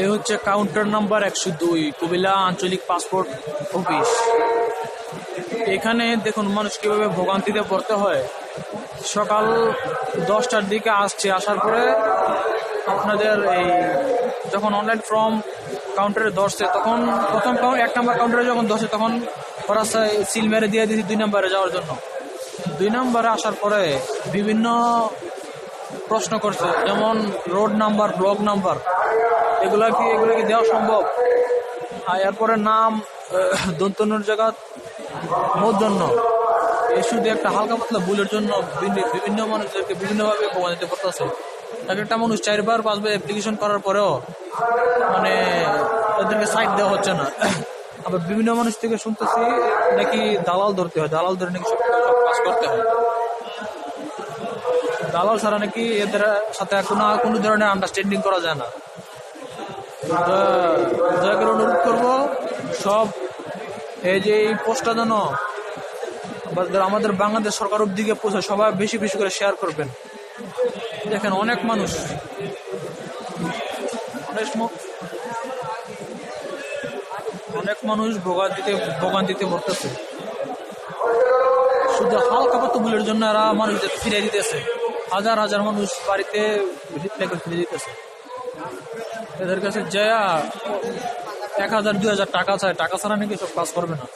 এই হচ্ছে counter number একশো দুই, কুমিল্লা আঞ্চলিক পাসপোর্ট অফিস এখানে দেখুন, মানুষ কীভাবে ভোগান্তিতে পড়তে হয়। সকাল দশটার দিকে আসছে, আসার পরে আপনাদের এই যখন অনলাইন ফর্ম কাউন্টারে ধরছে, তখন প্রথম এক নাম্বার কাউন্টারে যখন ধরছে, তখন ওরা সিল মেরে দিয়ে দিয়েছে দুই নাম্বারে যাওয়ার জন্য। দুই নাম্বারে আসার পরে বিভিন্ন প্রশ্ন করছে যেমন রোড নাম্বার, ব্লক নাম্বার, এগুলা কি, এগুলো কি দেওয়া সম্ভব? আর এরপরে নাম দন্তনুর জায়গা জন্য। এই শুধু একটা হালকা পাতলা ভুলের জন্য বিভিন্ন- মানুষদেরকে বিভিন্নভাবে প্রমাণ দিতে পারতেছে। এক একটা মানুষ চারবার, পাঁচবার অ্যাপ্লিকেশন করার পরেও মানে তাদেরকে সাইড দেওয়া হচ্ছে না। আবার বিভিন্ন মানুষ থেকে শুনতেছি, নাকি দালাল ধরতে হয় দালাল ধরে নাকি সব কাজ করতে হয়। দালাল ছাড়া নাকি এদের সাথে কোনো কোনো ধরনের আন্ডারস্ট্যান্ডিং করা যায় না। দয়া- অনুরোধ করব, সব এই যে এই পোস্টটা যেন আমাদের বাংলাদেশ সরকার দিকে পৌঁছে সবাই বেশি বেশি করে শেয়ার করবেন। দেখেন অনেক মানুষ। অনেক মানুষ ভোগান্তিতে ভোগান্তিতে ভরতেছে শুধু হালকা পাতো ভুলের জন্য এরা মানুষদের ফিরে দিতেছে। হাজার হাজার মানুষ বাড়িতে রিপ্লাই করে ফিরে দিতেছে এদের কাছে যা এক হাজার দু হাজার টাকা চায়। টাকা ছাড়া নাকি সব কাজ করবে না।